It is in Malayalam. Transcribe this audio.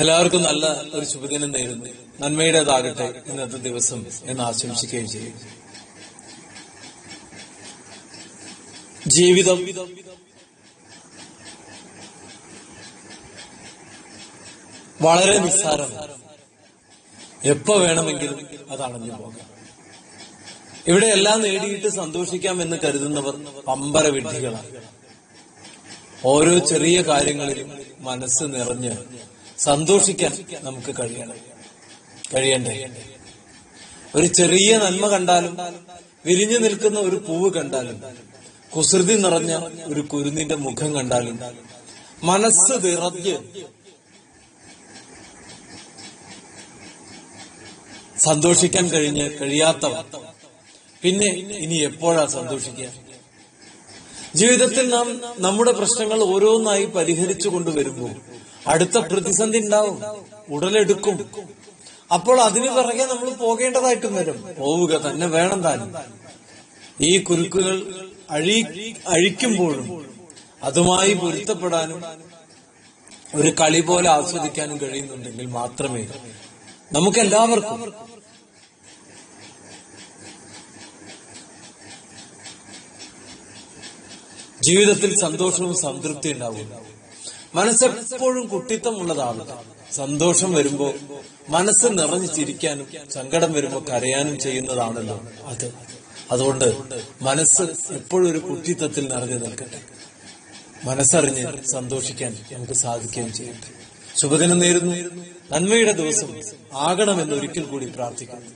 എല്ലാവർക്കും നല്ല ഒരു ശുഭദിനം നേരുന്നു. നന്മയുടേതാകട്ടെ ഇന്നത്തെ ദിവസം എന്ന് ആശംസിക്കുകയും ചെയ്യും. ജീവിതം വളരെ നിസ്സാരം എപ്പോ വേണമെങ്കിലും അത് പോകാം. ഇവിടെ എല്ലാം നേടിയിട്ട് സന്തോഷിക്കാം എന്ന് കരുതുന്നവർ പമ്പര വിഡ്ഢികളാണ്. ഓരോ ചെറിയ കാര്യങ്ങളിലും മനസ്സ് നിറഞ്ഞ് സന്തോഷിക്കാൻ നമുക്ക് കഴിയണം. കഴിയണ്ടേ? ഒരു ചെറിയ നന്മ കണ്ടാലും വിരിഞ്ഞു നിൽക്കുന്ന ഒരു പൂവ് കണ്ടാലും കുസൃതി നിറഞ്ഞ ഒരു കുരുന്നിന്റെ മുഖം കണ്ടാലും മനസ്സ് നിറഞ്ഞ് സന്തോഷിക്കാൻ കഴിഞ്ഞ് കഴിയാത്തവർ പിന്നെ ഇനി എപ്പോഴാ സന്തോഷിക്കുക? ജീവിതത്തിൽ നാം നമ്മുടെ പ്രശ്നങ്ങൾ ഓരോന്നായി പരിഹരിച്ചു കൊണ്ടുവരുമ്പോൾ അടുത്ത പ്രതിസന്ധി ഉണ്ടാവും. ഉടലെടുക്കും. അപ്പോൾ അതിന് പിറകെ നമ്മൾ പോകേണ്ടതായിട്ടും വരും. പോവുക തന്നെ വേണം താനും. ഈ കുരുക്കുകൾ അഴി അഴിക്കുമ്പോഴും അതുമായി പൊരുത്തപ്പെടാനും ഒരു കളി പോലെ ആസ്വദിക്കാനും കഴിയുന്നുണ്ടെങ്കിൽ മാത്രമേ നമുക്ക് എല്ലാവർക്കും ജീവിതത്തിൽ സന്തോഷവും സംതൃപ്തി ഉണ്ടാവും മനസ്സെപ്പോഴും കുട്ടിത്തമുള്ളതാവില്ല സന്തോഷം വരുമ്പോ മനസ്സ് നിറഞ്ഞു ചിരിക്കാനും സങ്കടം വരുമ്പോ കരയാനും ചെയ്യുന്നതാണല്ലോ അത്. അതുകൊണ്ട് മനസ്സ് എപ്പോഴും ഒരു കുട്ടിത്തത്തിൽ നിറഞ്ഞു നിൽക്കട്ടെ. മനസ്സറിഞ്ഞ് സന്തോഷിക്കാൻ നമുക്ക് സാധിക്കുകയും ചെയ്യട്ടെ. ശുഭദിനം നേരുന്നു. നന്മയുടെ ദിവസം ആകണമെന്ന് ഒരിക്കൽ കൂടി പ്രാർത്ഥിക്കുന്നു.